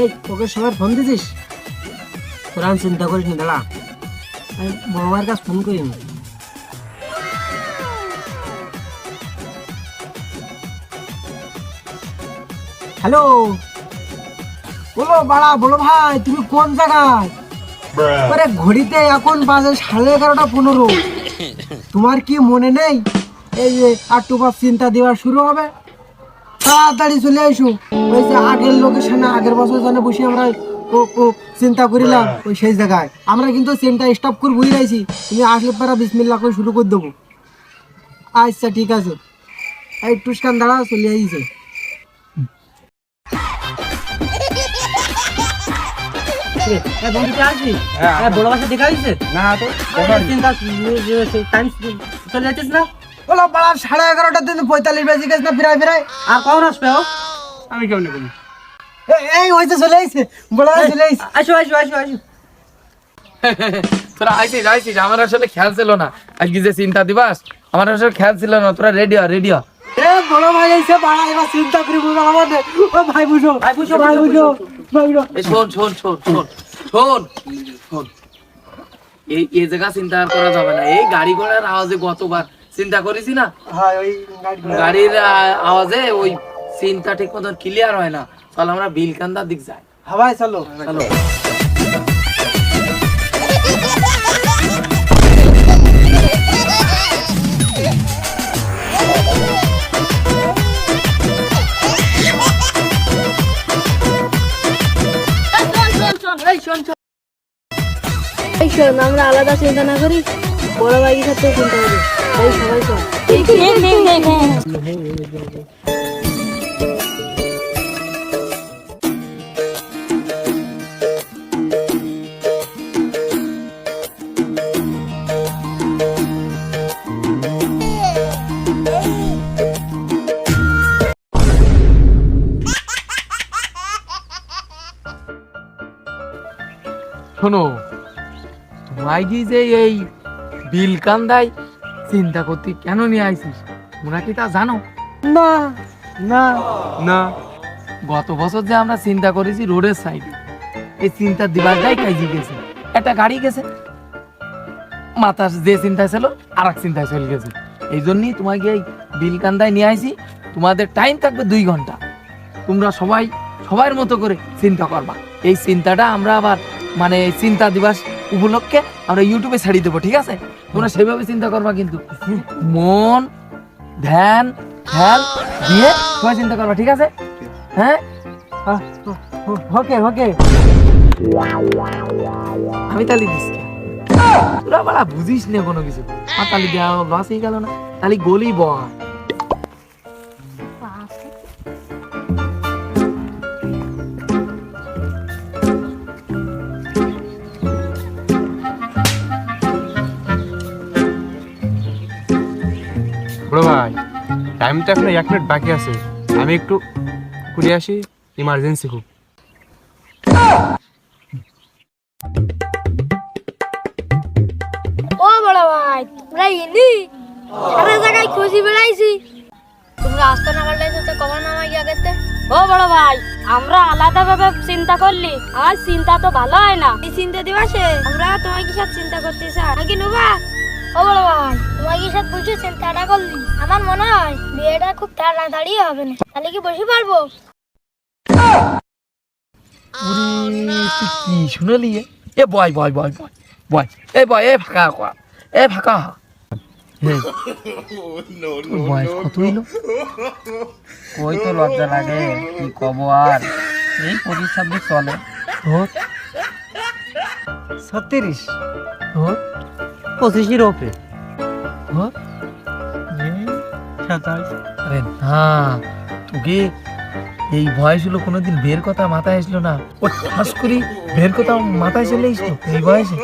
এই ওকে সবার ফোন দিছিস? তোরা আমি চিন্তা করিস না দাঁড়া। আমি বড় কাছে ফোন করি হ্যালো বলো বাড়া বলো ভাই তুমি কোন জায়গায়? আরে ঘড়িতে এখন বাজে সাড়ে এগারোটা পনেরো। তোমার কি মনে নেই? এই যে একটু পর চিন্তা দেওয়া শুরু হবে। তাড়াতাড়ি চলে আইসু। ওই যে আগের লোকেশনে আগের বছর জানে বসে আমরা চিন্তা করিলাম ওই সেই জায়গায়। আমরা কিন্তু চিন্তা স্টপ করে বুঝে রাইছি তুমি আসলে পারা বিসমিল্লা করে শুরু করে দেবো। আচ্ছা ঠিক আছে। এই টুসকান দাঁড়া চলে আইছে বড় বাসা দেখা হয়েছে না তো চিন্তা টাইম চলে যাচ্ছিস না? বলো পাড়া সাড়ে এগারোটার দিন পঁয়তাল্লিশ বেজে গেছে না ফিরাই ফিরাই আর কখন আসবে ও? আমি কেমন করি এই- এই হয়েছে চলে আইছে বড় চলে আইছে। আসো আসো আসো আসো। তোরা আইসিস আইসিস আমার আসলে খেয়াল ছিল না। আজকে যে চিন্তা দিবাস আমার আসলে খেয়াল ছিল না তোরা রেডি হ রেডি হ। এ বড় ভাই আইছে পাড়া এবার চিন্তা করি বুঝো আমাদের। ও ভাই বুঝো ভাই বুঝো ভাই বুঝো ভাই বুঝো। এই শোন শোন শোন শোন শোন। শোন এই এই জায়গা চিন্তা করা যাবে না। এই গাড়ি ঘোড়ার আওয়াজে গতবার চিন্তা করেছি না। হ্যাঁ গাড়ির আওয়াজে ওই চিন্তা ঠিক মতন ক্লিয়ার হয় না। চল আমরা বিলকান্দার দিক যাই। হাওয়াই চলো। চলো। আমরা আলাদা চিন্তা না করি বড় ভাইয়ের সাথে চিন্তা করি। শোন শোনো তোমায় কি যে এই বিলকান্দায় চিন্তা করতে কেন নিয়ে আইছিস? তোমরা কি তা জানো? না না। না। গত বছর যে আমরা চিন্তা করেছি রোডের সাইডে এই চিন্তা দিবারটাই কাজে গেছে। একটা গাড়ি গেছে। মাথার যে চিন্তা ছিল আর এক চিন্তায় চলে গেছে। এই জন্যই তোমাকে এই বিলকান্দায় নিয়ে আইছি। তোমাদের টাইম থাকবে দুই ঘণ্টা। তোমরা সবাই সবার মতো করে চিন্তা করবা। এই চিন্তাটা আমরা আবার মানে এই চিন্তা দিবস উপলক্ষে আমরা ইউটিউবে ছাড়িয়ে দেবো, ঠিক আছে? তোমরা সেভাবে চিন্তা করবা কিন্তু। মন, ধ্যান, খেয়াল দিয়ে সবাই চিন্তা করবা, ঠিক আছে? হ্যাঁ? ওকে ওকে আমি তালি দিচ্ছি তোরা বাড়া বুঝিস না কোনো কিছু। আর তালি দেওয়া লস গেল না। তালি গলি বয়া টাইম তো এখন এক মিনিট বাকি আছে। আমি একটু ঘুরে আসি ইমার্জেন্সি খুব। ও বড় ভাই তোমরা এলি? সারা জায়গায় খুঁজি বেড়াইছি। তোমরা আসতে না পারলে তো আগেতে ও বড় ভাই আমরা আলাদা ভাবে চিন্তা করলি। আমার চিন্তা তো ভালো হয় না। এই চিন্তা দিবাসে আমরা তোমার কি সাথে চিন্তা করতে চাই? নাকি নুবা। ও ভাই কি চিন্তাটা করলি। আমার মনে হয় বিয়েটা খুব তাড়াতাড়ি হবে না। তাহলে কি বসে পারব কি শুনলি? এ? বয় বয় বয় বয় বয়, এ বয়, এ, ফাঁকা কর। এ, ফাঁকা ওই তো লজ্জা লাগে কব আর? এই চলে। পঁচিশের ওপরে। তোর সাতাশ। আরে না তোকে এই বয়স হলো কোনোদিন বের কথা মাথায় আসলো না। ও ঠাস করি বের কথা মাথায় চলে এসলো এই বয়সে।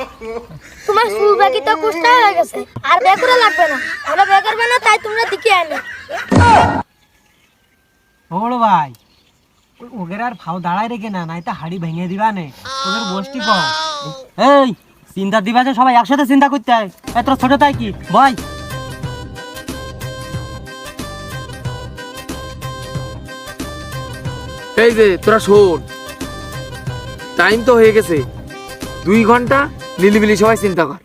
তোমার চুল বাকি তো কুষ্টা হয়ে গেছে আর বে করে লাগবে না। আমরা বে করবে না তাই তোমরা দিকে আনে। বড় ভাই ওই ওগের আর ফাও দাঁড়ায় রেখে না নাই তো হাড়ি ভেঙে দিবা নে। ওদের গোষ্ঠী কম এই চিন্তা দিবা যে সবাই একসাথে চিন্তা করতে হয়। এত ছোট তাই কি? বয় এই যে তোরা শোন। টাইম তো হয়ে গেছে। দুই ঘণ্টা নিলিবিলি সবাই চিন্তা কর।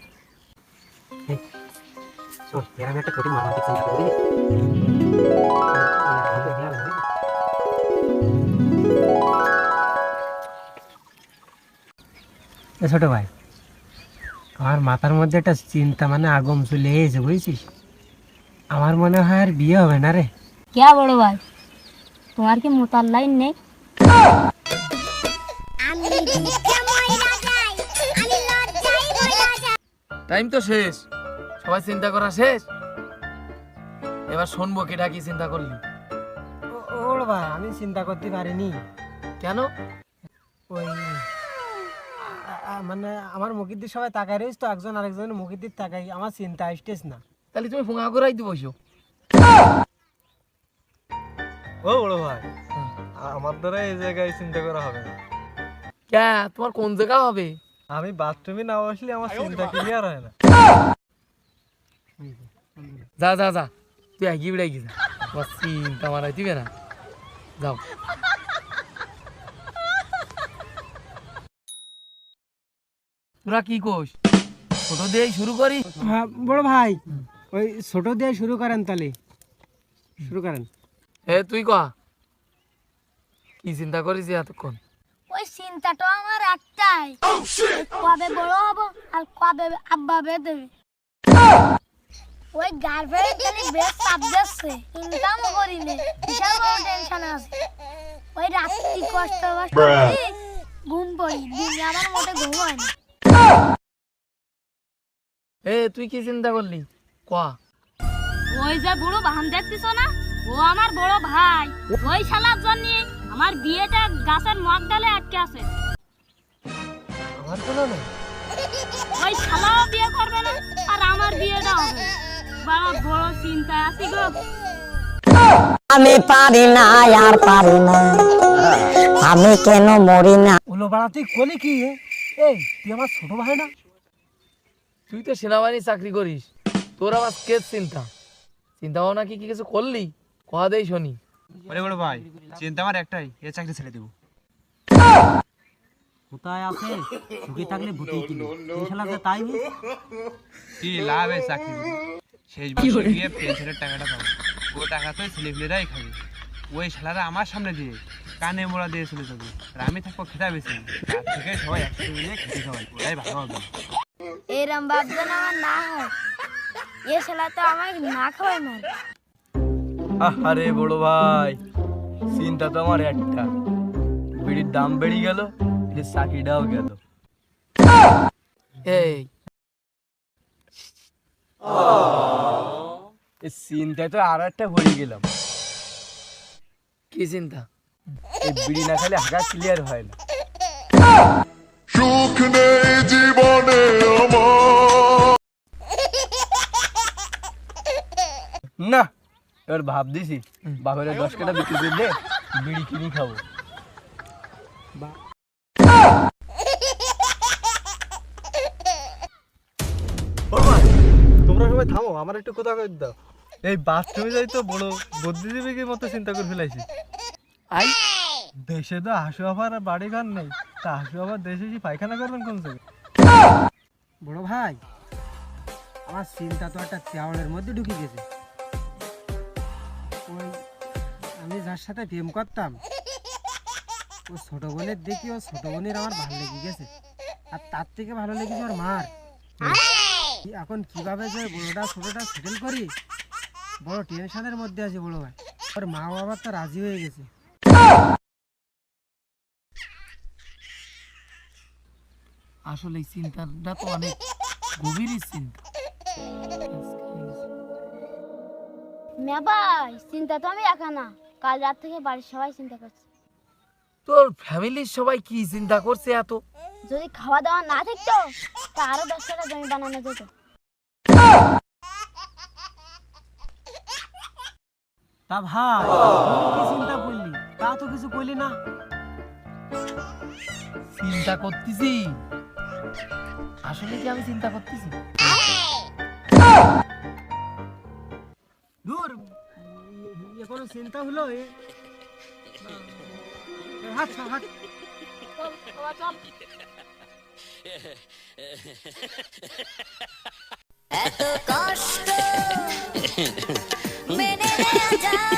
ছোট ভাই আমার মাথার মধ্যে একটা চিন্তা মানে আগম চলে এসেছে বুঝছিস? আমার মনে হয় আর বিয়ে হবে না রে। কে বড় ভাই? তোমার কি মোতার লাইন নেই? টাইম তো শেষ। সবাই চিন্তা করা শেষ? এবার শুনব কেটা কি চিন্তা করলি। ওর ভাই আমি চিন্তা করতে পারিনি। কেন? ওই মানে আমার মুখের দিকে সবাই তাকাই রয়েছে তো একজন আরেকজনের মুখের দিকে তাকাই আমার চিন্তা আসতেছ না। তাহলে তুমি ফোঙা করাই দিব বসো। ও বড় ভাই আমার দ্বারা এই জায়গায় চিন্তা করা হবে না। ক্যা তোমার কোন জায়গা হবে? আমি বাথরুমে না বসলে আমার চিন্তা ক্লিয়ার হয় না। যা যা যা তুই এগিয়ে বেড়ে গিয়ে যা। তোমার চিন্তা মারাই দিবে না। যাও। তোরা কি কোষ ছোট দিয়েই শুরু করি বড় ভাই ওই ছোট দিয়ে শুরু করেন তাহলে। শুরু করেন। এ তুই কয়া কি চিন্তা করিস এতক্ষণ? ওই চিন্তাটা আমার একটাই। কবে বড় হব আর কবে আব্বা বে দেবে। ওই গার্লফ্রেন্ড চাপ দিচ্ছে ইনকামও করি নে বিশাল বড় টেনশন আছে। ওই রাত্রি কষ্ট কষ্ট করি, ঘুম পড়ি দিনে আমার মোটে ঘুম হয় না এ তুই কি চিন্তা করলি? কয়া ওই যে বুড়ো বাহান দেখতিস না? ও আমার বড় ভাই। ওই শালার জন্য আমার বিয়েটা গাছের মগ ডালে আটকে আছে। আমার কোনো না ওই শালাও বিয়ে করবে না আর আমার বিয়েটা হবে। বড় বড় চিন্তা আছি গো। আমি পারি না আর পারি না। আমি কেন মরি না? ওলো বাড়া তুই কলি কি? এই তুই আমার ছোট ভাই না? তুই তো সেনাবাহিনী চাকরি করিস। তোর আবার কে চিন্তা। চিন্তা ভাবনা কি কি কিছু করলি? কয়া দেই শনি। বড় বড় ভাই চিন্তা আমার একটাই এ চাকরি ছেড়ে দেবো। কোথায় আছে? সুখে থাকলে ভূতেই কিনে। শালা যে তাই বুঝ। কি লাভ এই চাকরি? শেষ বছর গিয়ে পেনশনের টাকাটা পাবো। ও টাকা তো ছেলেগুলোরাই খাবে। ওই শালারা আমার সামনে দিয়ে কানে মোড়া দিয়ে চলে যাবে। আর আমি থাকব খেতা বেশি। থেকে সবাই একসাথে মিলে খেতে খাওয়াই ওটাই ভালো হবে। এরম ভাবছেন আমার না হয়। এ শালা তো আমাকে না খাওয়াই মার। আরে বড় ভাই চিন্তা তো আমার একটা। বিড়ির দাম বেড়ে গেল এর চাকরিটাও গেল। এই। এই চিন্তায় তো আর একটা হয়ে গেলাম। কি চিন্তা? এই বিড়ি না খেলে হাগা ক্লিয়ার হয় না। সুখ নেই জীবনে আমার। না এবার ভাব দিছি বাপের দশ কাটা বিক্রি করলে বিড়ি কিনি খাব। তোমরা সবাই থামো আমার একটু কথা কই দাও। এই বাথরুমে যাই তো বড় বুদ্ধিজীবীর মতো চিন্তা করে ফেলাইছি। আই। দেশে তো হাসু আবার আর বাড়ি ঘর নেই তা হাসু আবার দেশে কি পায়খানা করবেন কোন জায়গায় বড় ভাই আমার চিন্তা তো একটা চাউলের মধ্যে ঢুকে গেছে। ওই আমি যার সাথে প্রেম করতাম ও ছোট বোনের দেখি ও ছোট বোনের আমার ভালো লেগে গেছে। আর তার থেকে ভালো লেগেছে ওর মার। এখন কীভাবে যে বড়টা ছোটটা সেটেল করি বড় টেনশনের মধ্যে আছে বড় ভাই। ওর মা বাবা তো রাজি হয়ে গেছে। আসলে এই চিন্তাটা তো অনেক গভীরই চিন্তা। চিন্তা তো আমি একা না। কাল রাত থেকে বাড়ির সবাই চিন্তা করছে। তোর ফ্যামিলির সবাই কি চিন্তা করছে এত? যদি খাওয়া দাওয়া না থাকতো তা আরও দশ টাকা জমি বানানো যেত। তা ভাই চিন্তা করলি? তা তো কিছু করলি না। চিন্তা করতেছি। আসলে কি আমি চিন্তা করতেছি? দূর এ কোনো চিন্তা হলো? এ হাট চল down.